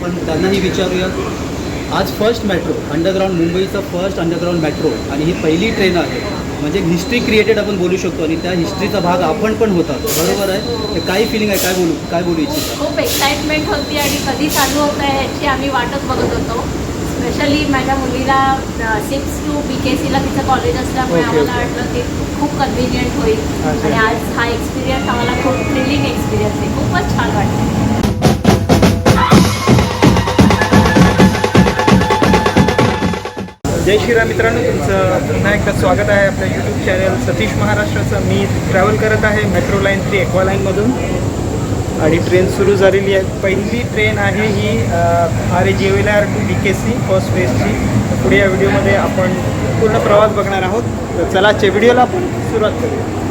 आपण त्यांनाही विचारूया आज फर्स्ट मेट्रो अंडरग्राऊंड मुंबईचं फर्स्ट अंडरग्राऊंड मेट्रो आणि ही पहिली ट्रेन आहे. म्हणजे हिस्ट्री क्रिएटेड आपण बोलू शकतो आणि त्या हिस्ट्रीचा भाग आपण पण होतात. बरोबर आहे? हे काय फिलिंग आहे? काय बोलू? काय बोलू इच्छिता? खूप एक्साइटमेंट होती आणि कधी चालू होत आहे याची आम्ही वाटच बघत होतो. स्पेशली माझ्या मुलीला सिक्स टू बी के सीला तिचं कॉलेज असल्यामुळे आम्हाला वाटलं ते खूप कन्व्हिनियंट होईल. आणि आज हा एक्सपिरियन्स आम्हाला खूप थ्रिलिंग एक्सपिरियन्स आहे. खूपच छान वाटतं जय श्रीराम मित्रांनो तुमचं पुन्हा एकदा स्वागत आहे आपल्या यूट्यूब चॅनल सतीश महाराष्ट्राचं. मी ट्रॅव्हल करत आहे मेट्रो लाईन थ्री एक्वा लाईनमधून आणि ट्रेन सुरू झालेली आहे. पहिली ट्रेन आहे ही R A G L R to B K C first फेजची पुढे या व्हिडिओमध्ये आपण पूर्ण प्रवास बघणार आहोत. तर चला आजच्या व्हिडिओला आपण सुरुवात करूया.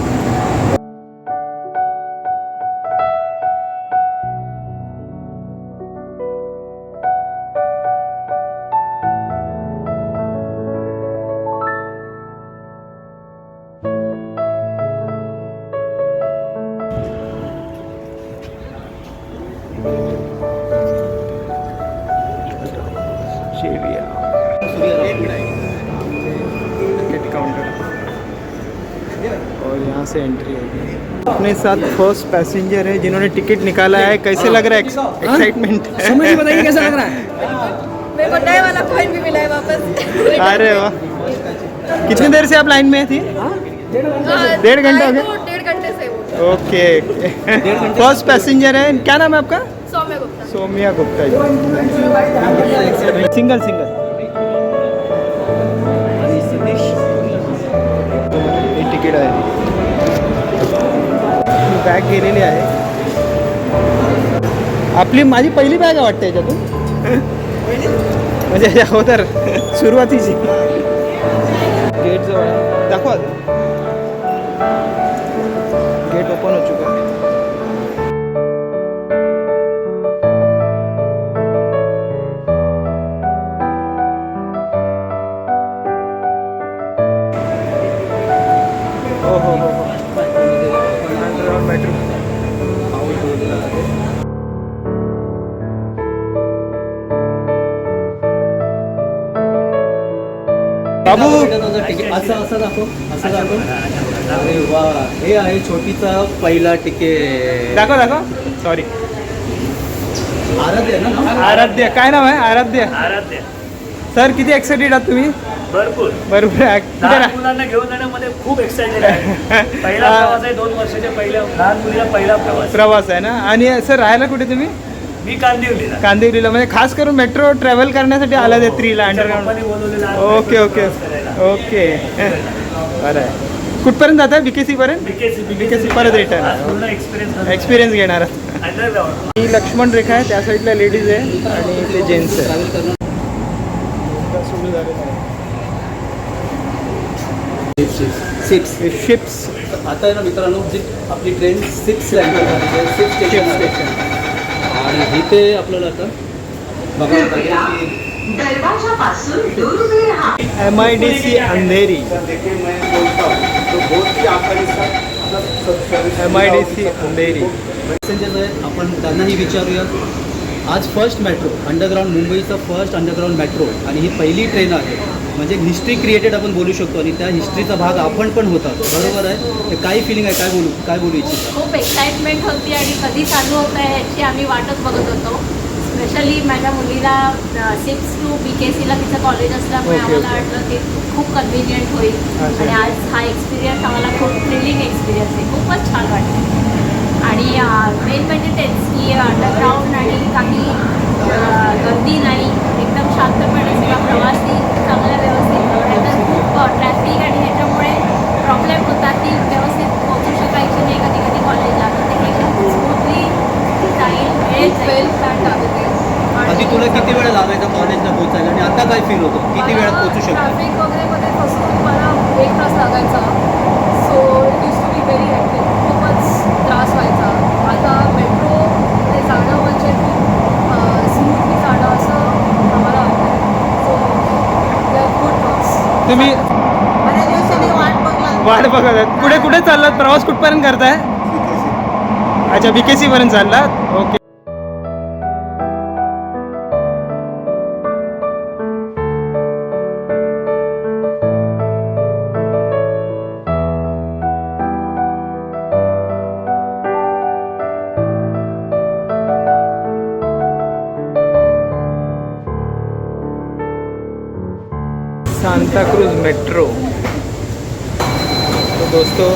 से एंट्री होगी। अपने साथ फ़र्स्ट पैसेंजर है जिन्होंने टिकट निकाला है। कैसे लग रहा है? एक्साइटमेंट समझ में बताइए कैसा लग रहा है। मेरे को नए वाला कॉइन भी मिला है वापस। अरे वाह। कितनी देर से आप लाइन में थी? डेढ़ घंटे हो गए? डेढ़ घंटे से ओके फ़र्स्ट पैसेंजर है। क्या नाम है आपका? Saumya Gupta. Somiya Gupta ji. Single single. Bag गेलेली आहे. आपली माझी पहिली बॅग आहे वाटते याच्यातून? म्हणजे याच्या अगोदर सुरुवातीची. गेट जवळ दाखवा असं असं दाखव असं दाखव. अरे वा. हे आहे छोटीचा पहिला तिकीट दाखव दाखव. सॉरी आराध्य ना? आराध्य. काय नाव आहे? आराध्य. आराध्य. सर किती एक्साइटेड आहात तुम्ही? भरपूर. बरोबर आहे. कुठे लहान रा- मुलांना घेऊन जाण्यामध्ये खूप एक्साइटेड आहे. पहिला हा. प्रवास आहे दोन वर्षाच्या पहिल्या लहान मुलीला पहिला प्रवास. प्रवास आहे ना? आणि सर राहायला कुठे तुम्ही? मी कांदिवलीला. कांदिवलीला म्हणजे खास करून मेट्रो ट्रॅव्हल करण्यासाठी आला ते तिच्या अंडरग्राऊंड ओके ओके. ओके बरं. आहे कुठपर्यंत जात आहे बीकेसी पर्यंत? BKC परत पूर्ण एक्सपिरियन्स एक्सपिरियन्स घेणार. ही लक्ष्मण रेखा आहे त्या साईडला लेडीज आहे आणि ते जेंट्स आहे. सिक्स हे शिप्स आता आहे ना मित्रांनो जी आपली ट्रेन सिक्स सिक्स स्टेशन आणि इथे आपल्याला आता बघावं M I D C Andheri. M I D C Andheri. आपण त्यांनाही विचारूया आज फर्स्ट मेट्रो अंडरग्राऊंड मुंबईचं फर्स्ट अंडरग्राऊंड मेट्रो आणि ही पहिली ट्रेन आहे. म्हणजे हिस्ट्री क्रिएटेड आपण बोलू शकतो आणि त्या हिस्ट्रीचा भाग आपण पण होतात. बरोबर आहे? हे काय फिलिंग आहे? काय बोलू काय बोलू इच्छिता? खूप एक्साइटमेंट होती आणि कधी चालू होत आहे याची आम्ही वाटच बघत होतो. स्पेशली माझ्या मुलीला सिक्स टू बी के सीला तिचं कॉलेज असल्यामुळे आम्हाला. वाटलं ते खूप कन्व्हिनियंट होईल. आणि आज हा एक्सपिरियन्स आम्हाला खूप थ्रिलिंग एक्सपिरियन्स आहे. खूपच छान वाटतं आणि मेन म्हणजे तेच की अंडरग्राऊंड आणि काही गर्दी नाही. एकदम शांतपणे सगळा प्रवासी चांगल्या व्यवस्थित खूप ट्रॅफिक आणि ह्याच्यामुळे प्रॉब्लेम होता की व्यवस्थित पोहोचू शकायची नाही कधी कधी कॉलेजला. तर ते एकदम स्मूथली जाईल वेळेत जाईल. आधी तुला किती वेळ लागायचा कॉलेजला पोहोचायला? आणि आता काय फील होतं? किती वेळात पोहोचू शकतो? ट्रॅफिक वगैरे मध्ये फसून मला एक तास लागायचा. So it to be very hectic खूपच त्रास व्हायचा आता मेट्रो ते जाणं म्हणजे खूप स्मूथली जाणं असं आम्हाला वाटतं so they are good thoughts तुम्ही वाट बघत आहेत. पुढे कुठे चाललात? प्रवास कुठपर्यंत करताय? अच्छा बी के सी पर्यंत चाललात. Okay Santacruz metro. तो दोस्तों,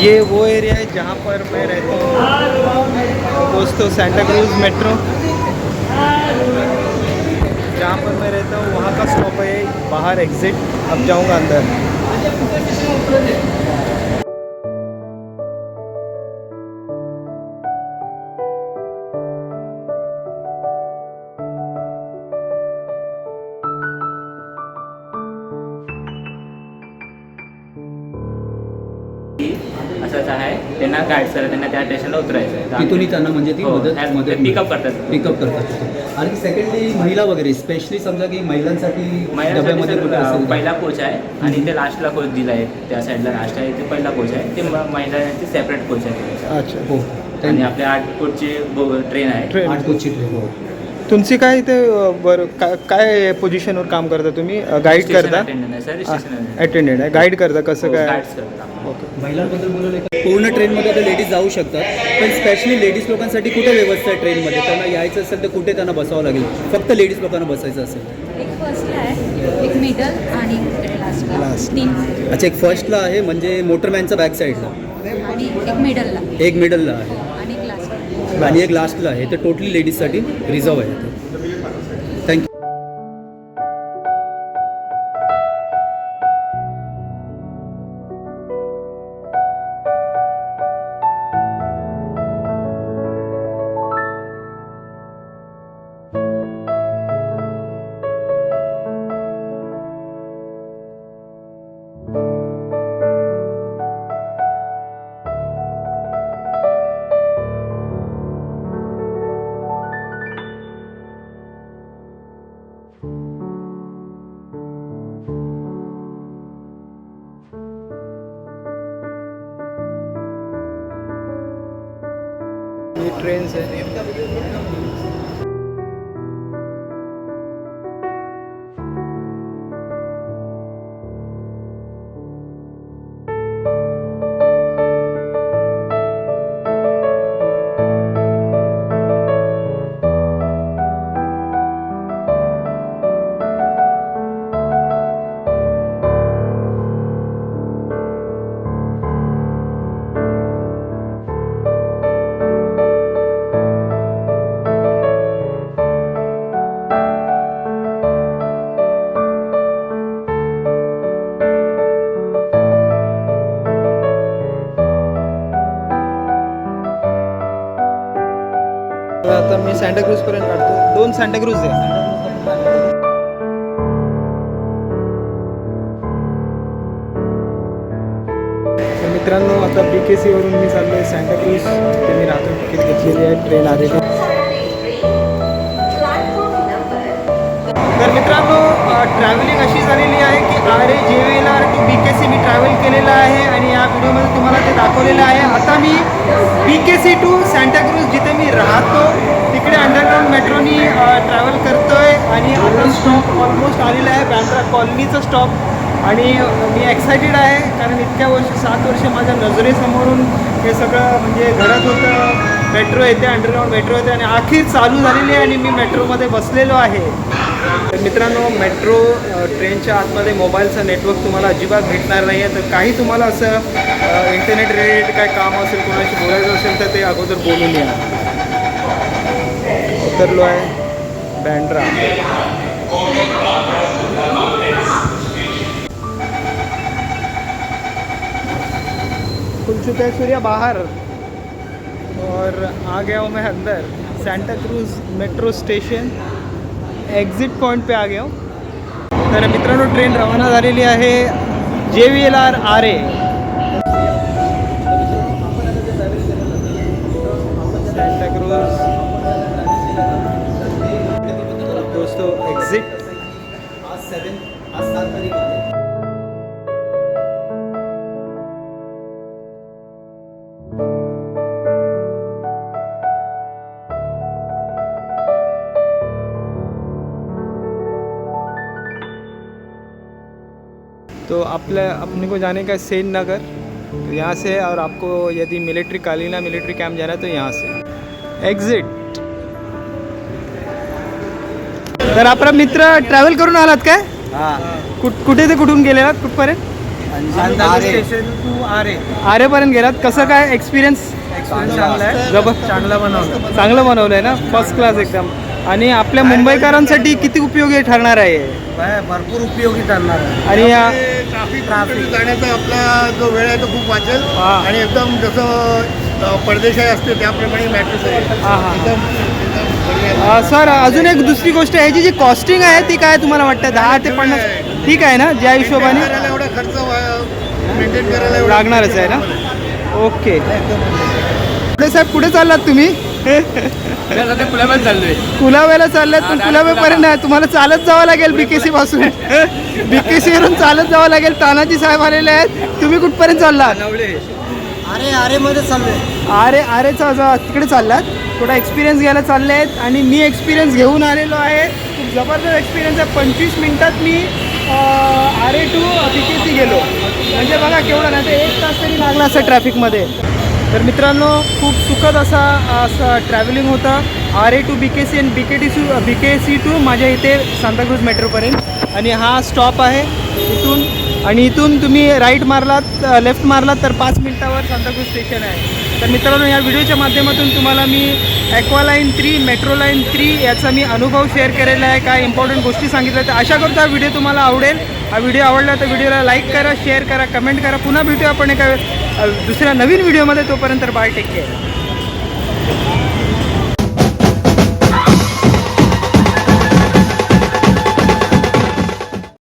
ये वो एरिया है जहाँ पर मैं रहता हूँ। दोस्तों सांता क्रूज मेट्रो। जहाँ पर मैं रहता हूँ, वहाँ का स्टॉप है बाहर एग्जिट अब जाऊँगा अंदर। करा त्यांना त्या स्टेशनला उतरायचं आहे. तिथूनही त्यांना म्हणजे ती हो, मदत ते up करतात. पिकअप करतात. आणि सेकंडली महिला वगैरे स्पेशली समजा की महिलांसाठी महिलांसाठी डब्यामध्ये सर, कुठे अ, असेल पहिला कोच आहे आणि ते लास्टला कोच दिला आहे. त्या साईडला लास्ट आहे. ते पहिला कोच आहे. ते म- महिलांची सेपरेट कोच आहे. अच्छा. हो. आणि त्यांनी आपल्या आठ कोचची ट्रेन आहे. ट्रेन आठ कोचची ट्रेन हो. तुमची काय इथे अ, बरं काय काय पोझिशनवर काम करता तुम्ही? गाईड करता? attendant आहे सर स्टेशन attendant. अटेंडेंट आहे. गाईड करता कसं हो, काय? करतात. ओके महिलांबद्दल बोलवलं पूर्ण ट्रेनमध्ये आता लेडीज जाऊ शकतात पण स्पेशली लेडीज लोकांसाठी कुठे व्यवस्था आहे ट्रेनमध्ये? त्यांना यायचं असेल तर कुठे त्यांना बसावं लागेल? फक्त लेडीज लोकांना बसायचं असेल. एक फर्स्टला आहे एक मिडल आणि. तीन. अच्छा एक फर्स्टला आहे म्हणजे मोटरमॅनचा बॅक साईडला आणि एक मिडलला एक मिडलला आहे. आणि एक लास्टला आणि एक लास्टला आहे तर टोटली लेडीजसाठी रिझर्व आहे. ये ट्रेन है आता पर्यंत काढतो. दोन सँटाक्रूज आहे. तर मित्रांनो आता बी के सीवरून मी चाललो आहे सँटाक्रूज तिथे मी राहतो तिकीट घेतलेली आहे ट्रेन आलेली तर मित्रांनो ट्रॅव्हलिंग अशी झालेली आहे की आर ए जे वेला टू बी के सी मी ट्रॅव्हल केलेलं आहे आणि या व्हिडिओमध्ये तुम्हाला ते दाखवलेलं आहे. आता मी बी के सी टू सँटाक्रूज जिथे मी राहतो तिकडे अंडरग्राऊंड मेट्रोनी ट्रॅव्हल करतोय आणि आता स्टॉप ऑलमोस्ट आलेला आहे बँड्रा कॉलनीचा स्टॉप आणि मी एक्सायटेड आहे कारण इतक्या वर्ष सात वर्ष माझ्या नजरेसमोरून हे सगळं म्हणजे घडत होतं. मेट्रो येते अंडरग्राऊंड मेट्रो येते आणि अखेर चालू झालेली आहे आणि मी मेट्रोमध्ये बसलेलो आहे. तर मित्रांनो मेट्रो ट्रेनच्या आतमध्ये मोबाईलचं नेटवर्क तुम्हाला अजिबात भेटणार नाही आहे तर काही तुम्हाला असं इंटरनेट रिलेटेड काय काम असेल कोणाशी बोलायचं असेल तर ते अगोदर बोलून या. उतरलो आहे बँड्रा. खुल चुका सूर्या बाहर. और आ गया हूँ मैं अंदर Santacruz metro station exit point पे आ गया हूँ। तर मित्रांनो ट्रेन रवाना झालेली आहे J V L R R A cruise दोस्तों एक्झिट आज सेवन आज सात तारीख तो अपने अपने को जाने का सेन नगर तो यहाँ से और आपको यदि मिलिट्री कालीना मिलिट्री कैंप जाना है तो यहाँ से। एक्झिट तर आपला मित्र ट्रॅव्हल करून आलात काय? कुठ कुठे ते कुठून गेलेलात कुठपर्यंत? स्टेशन टू आरे. आरेपर्यंत गेलात. कसं काय एक्सपिरियन्स चांगला आहे. जबर चांगला बनवलं. चांगलं बनवलंय ना? फर्स्ट क्लास एकदम. आणि आपल्या मुंबईकरांसाठी किती उपयोगी ठरणार आहे? बाय, भरपूर उपयोगी ठरणार आहे. आणि या ट्राफिक जाण्याचा आपला जो वेळ आहे तो खूप वाचेल. हा. आणि एकदम जसं अ, परदेशाही असते त्याप्रमाणे मॅट्रिक्स आहे. हा, हा. एकदम एकदम बढिया. अ, सर अजून एक दुसरी गोष्ट आहे ह्याची जी कॉस्टिंग आहे ती काय तुम्हाला वाटतं? दहा ते पन्नास ठीक आहे ना? ज्या हिशोबाने. Maintain करायला एवढा खर्च मेंटेन करायला एवढा लागणारच आहे ना? ओके. पुढे साहेब कुठे चाललात तुम्ही? पुण्यामध्ये चाललोय. कुलाव्याला चाललात पण कुलाव्यापर्यंत नाही. तुम्हाला चालत जावं लागेल बीकेसी पासून. बीकेसी वरून चालत जावं लागेल. तानाजी साहेब आलेले आहेत. तुम्ही कुठपर्यंत चाललात? अरे अरे मध्ये चाललोय. अरे अरे चा तिकडे चाललात. थोडा एक्सपिरियन्स घ्यायला चालले आहेत. आणि मी एक्सपिरियन्स घेऊन आलेलो आहे. खूप जबरदस्त एक्सपिरियन्स आहे. पंचवीस मिनिटात मी R to B K C गेलो. म्हणजे बघा केवढं नाही तर एक तास तरी लागला असं ट्रॅफिकमध्ये तर मित्रांनो खूप सुखद असा असं ट्रॅव्हलिंग होतं. R A to B K C आणि B K T C B K C to माझ्या इथे सांताक्रूज मेट्रोपर्यंत आणि हा स्टॉप आहे इथून. आणि इथून तुम्ही राईट मारलात लेफ्ट मारलात तर पाच मिनटावर सांताक्रूज स्टेशन आहे. तर मित्रांनो या व्हिडिओच्या माध्यमातून तुम्हाला मी aqua line three metro line three याचा मी अनुभव शेअर केलेला आहे. काय इम्पॉर्टंट गोष्टी सांगितल्या तर अशा करतो हा व्हिडिओ तुम्हाला आवडेल. हा व्हिडिओ आवडला तर व्हिडिओला लाईक करा शेअर करा कमेंट करा. पुन्हा भेटूया आपण एका दुसऱ्या नवीन व्हिडिओमध्ये तोपर्यंत बाय टेक केअर.